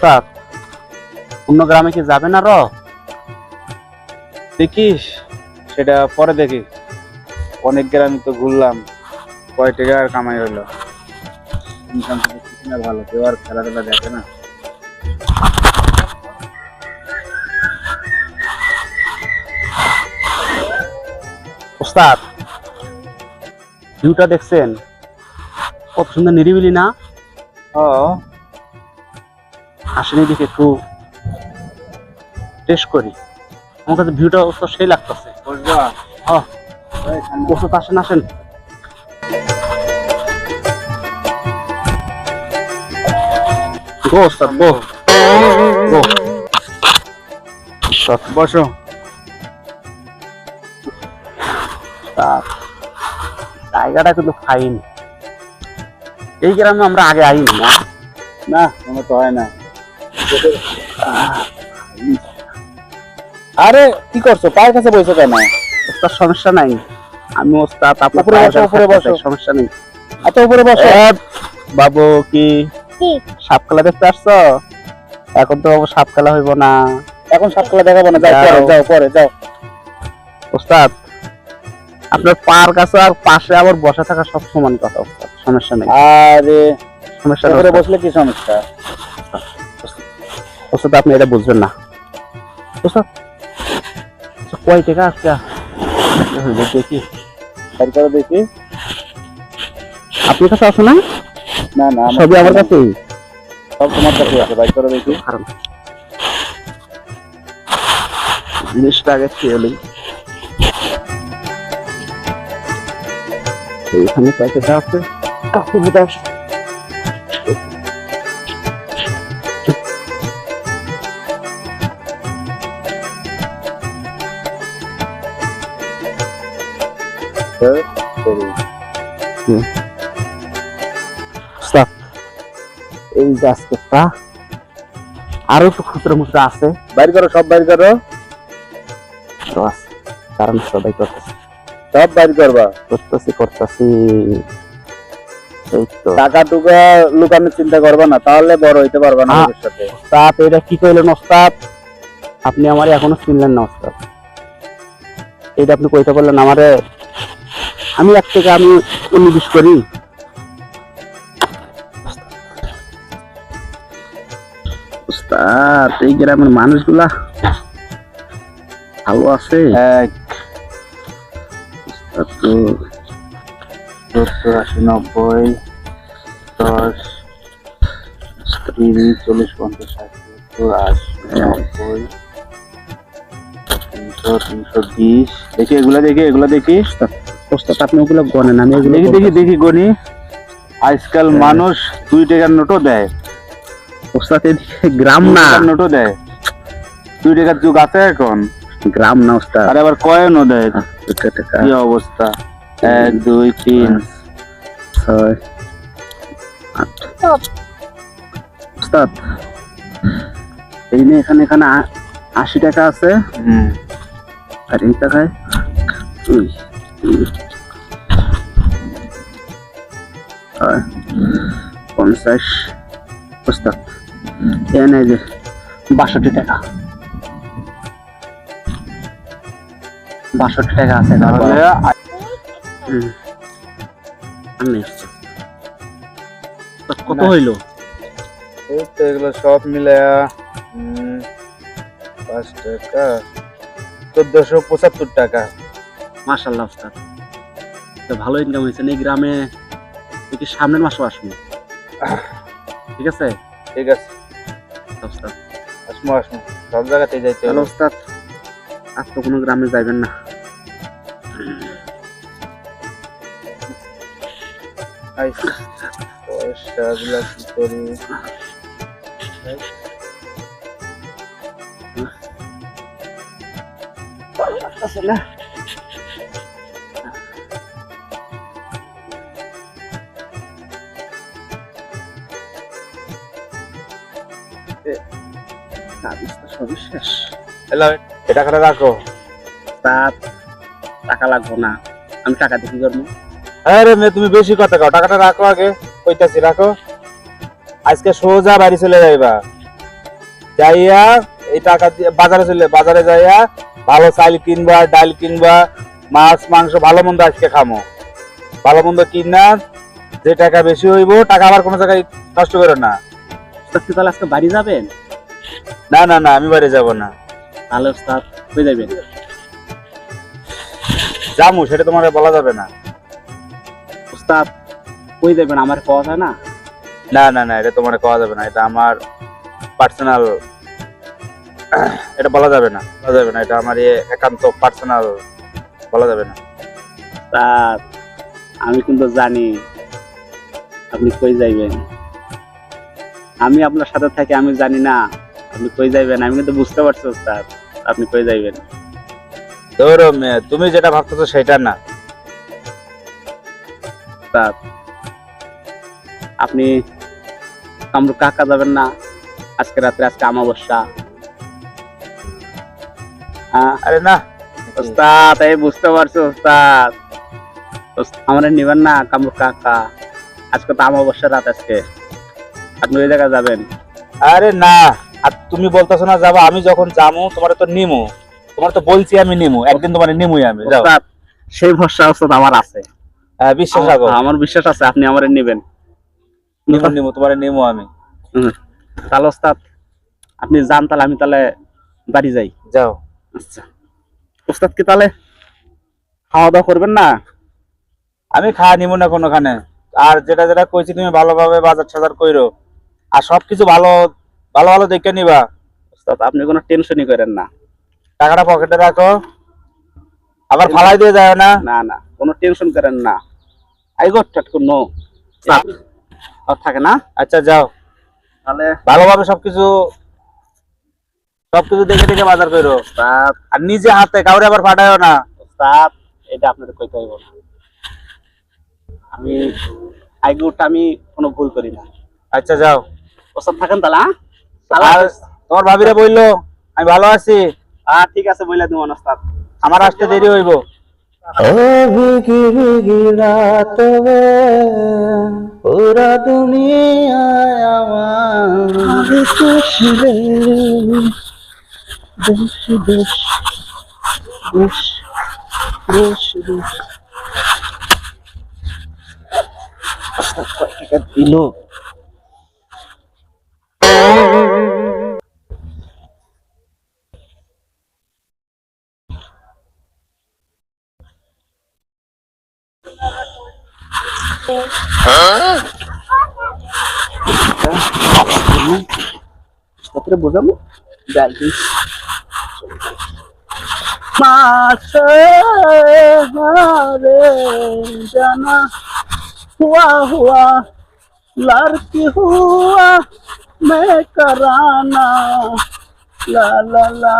ওস্তাদ, অন্য গ্রামে কি যাবেন আরও দেখিস, সেটা পরে দেখি। অনেক গ্রামই তো ঘুরলাম, কয় টাকা আর কামাই হলো। ইনকাম না ভালো, কেউ আর খেলাধুলা দেখে না। ওস্তাদ, ভিউটা দেখছেন? কত সুন্দর নিরিবিলি না? ও আসেনি দিকে একটু টেস্ট করি। আমার কাছে ভিউটা ওস্তাদ সেই লাগতেছে। হ্যাঁ ওস্তাদ আসেন আসেন। গো ওস্তাদ গো গো ওস্তাদ বসো। জায়গাটা কিন্তু ফাইন। এই গ্রামে আমরা আগে আইনি না? না কোনো তো হয় না। আরে কি করছ? পায়ের কাছে বসে কেন? ওস্তাদ সমস্যা নাই। আমি ওস্তাদ আপনার উপরে বসো, উপরে বসো। সমস্যা নেই। এত উপরে বসো। বাবু কি? সাপ খেলা দেখতে আসছো? এখন তো বাবু সাপ খেলা হইব না। এখন সাত খেলা দেখাবো না যাও যাও। পরে যাও পরে যাও। ওস্তাদ আপনার পার কাছে আর পাশে আবার বসে থাকা সব সমান কথা সমস্যা নেই। আরে সমস্যা নেই উপরে বসলে কি সমস্যা? ওস্তাদ আপনি এটা বুঝবেন না। কয় টাকা আজকে? দেখি। বের করে দেখি। আপনার কাছে আছে না? না না সবই আমার কাছেই। সব তোমার কাছে আছে বাইর করে দেখি। কারণ। জিনিসটা আগে খেয়ে নিই। এইখানে প্যাকেটটা আছে? এই আরও একটু খুচরো মুচরো আছে। বাইর করো সব বাইর করো। আছে কারণ সবাই করতেছে। সব বাইর করবা। করতেছি করতেছি। টাকা টুকা লুকানোর চিন্তা করবা না তাহলে বড় হইতে পারবা না ভবিষ্যতে এটা কি কইলেন ওস্তাদ? আপনি আমার এখনও চিনলেন না ওস্তাদ। এটা আপনি কইতে পারলেন আমারে? আমি এক থেকে আমি উনিশ করি। এই গ্রামের মানুষগুলা ভালো আছে? সত্তর আশি নব্বই দশ তিরিশ চল্লিশ পঞ্চাশ ষাট সত্তর আশি নব্বই তিনশো তিনশো বিশ। দেখি এগুলা দেখি এগুলা দেখি। ওস্তাদ আপনি ওগুলো গনেন আমি এগুলো দেখি দেখি। দেখি গনি। আজকাল হ্যাঁ। মানুষ দুই টাকার নোটও দেয়। ওস্তাদ এদিকে গ্রাম না। নোটও দেয়। দুই টাকার যুগ আছে এখন। গ্রাম না ওস্তাদ। আর আবার কয়েনও দেয়। কি অবস্থা? এক দুই তিন। ছয় আট। ওস্তাদ এই নে এখানে এখানে আশি টাকা আছে। হুম। আর এই টাকায় ছয়, পঞ্চাশ ওস্তাদ এনে যে বাষট্টি টাকা। বাষট্টি টাকা আছে কত। হইল? এই তো এগুলো সব মিলে পাঁচ টাকা চোদ্দশো পঁচাত্তর টাকা। মাশাল্লাহ ওস্তাদ তো ভালো ইনকাম হয়েছে। এই গ্রামে দেখি সামনের মাসও আসব। ঠিক আছে? ঠিক আছে। ওস্তাদ আসমো আসমো। সব জায়গাতেই যাইতে হবে। ওস্তাদ আর তো কোনো গ্রামে যাবেন না। পয়সাগুলা কি করি? কাজ শেষ এ টাকাটা রাখো। তার টাকা লাগবো না। আমি টাকা দিয়ে কি করব? আরে মেয়ে তুমি বেশি কথা কও। টাকাটা রাখো আগে কইতাছি রাখো। আজকে সোজা বাড়ি চলে যাইবা। যাইয়া এই টাকা দিয়ে বাজারে চলে বাজারে যাইয়া ভালো চাল কিনবা ডাল কিনবা মাছ মাংস ভালো মন্দ আজকে খামো। ভালো মন্দ কিনা যে টাকা বেশি হইব টাকা আবার কোনো জায়গায় নষ্ট করো না। কি তাহলে আজকে বাড়ি যাবেন? না না না আমি বাড়ি যাব না। তাহলে ওস্তাদ হয়ে যাবেন যামু সেটা তোমার বলা যাবে না। ওস্তাদ কই যাবেন আমার যায় না? না না না এটা তোমার কওয়া যাবে না এটা আমার পার্সোনাল এটা বলা যাবে না বলা যাবে না এটা আমার ইয়ে একান্ত পার্সোনাল বলা যাবে না। ওস্তাদ আমি কিন্তু জানি আপনি কই যাইবেন। আমি আপনার সাথে থাকি আমি জানি না আপনি কই যাইবেন? আমি কিন্তু বুঝতে পারছি ওস্তাদ আপনি কই যাইবেন? ধরো তুমি যেটা ভাবতেছো সেটা না। ওস্তাদ আপনি কামরু কাকা যাবেন না? আজকে রাত্রে আজকে আমাবস্যা হ্যাঁ? আরে না। ওস্তাদ এই বুঝতে পারছি ওস্তাদ। ওস্ত- আমাদের নিবেন না কামরু কাকা। আজকে তো আমাবস্যা রাত আজকে। আপনি ওই জায়গায় যাবেন? আরে না। আর তুমি বলতেছো না যাব আমি যখন যাব তোমার তো নিমু। তোমার তো বলছি আমি নিমু একদিন তোমার নিমুই আমি যাও। সেই ভরসা ওস্তাদ আমার আছে। হ্যাঁ, বিশ্বাস রাখো। আমার- বিশ্বাস আছে আপনি আমার নিবেন। নিমু নিমু তোমার নিমু আমি। তাহলে ওস্তাদ আপনি যান তাহলে আমি তাহলে বাড়ি যাই। যাও। আচ্ছা। ওস্তাদ কি তাহলে খাওয়া দাওয়া করবেন না? আমি খাওয়া নিমু না কোনোখানে। আর যেটা যেটা কইছি তুমি ভালোভাবে বাজার সাজার কইরো। আর সবকিছু ভালো ভালো ভালো দেখে নিবা। ওস্তাদ আপনি কোনো টেনশনই করেন না। টাকাটা পকেটে রাখো। আবার ফালাই দিয়ে যায় না? না না কোনো টেনশন করেন না। আই গট টাট কোনো আর থাকে না? আচ্ছা যাও। তাহলে ভালোভাবে সবকিছু সবকিছু দেখে দেখে বাজার করো। আর নিজে হাতে কাউরে আবার ফাটায়ও না। ওস্তাদ এটা আপনাদের কইতে হইব আমি আই গুট আমি কোনো ভুল করি না। আচ্ছা যাও। ওস্তাদ থাকেন তাহলে হ্যাঁ? আর তোমার ভাবিরা বলল আমি ভালো আছি। হ্যাঁ ঠিক আছে বইলা দিও ওস্তাদ। আমার আসতে দেরি হইব। ভিগি ভিগি দিল? তারপরে বোঝাবো যাই मासे हारे जाना हुआ हुआ लड़की हुआ मैं कराना ला ला ला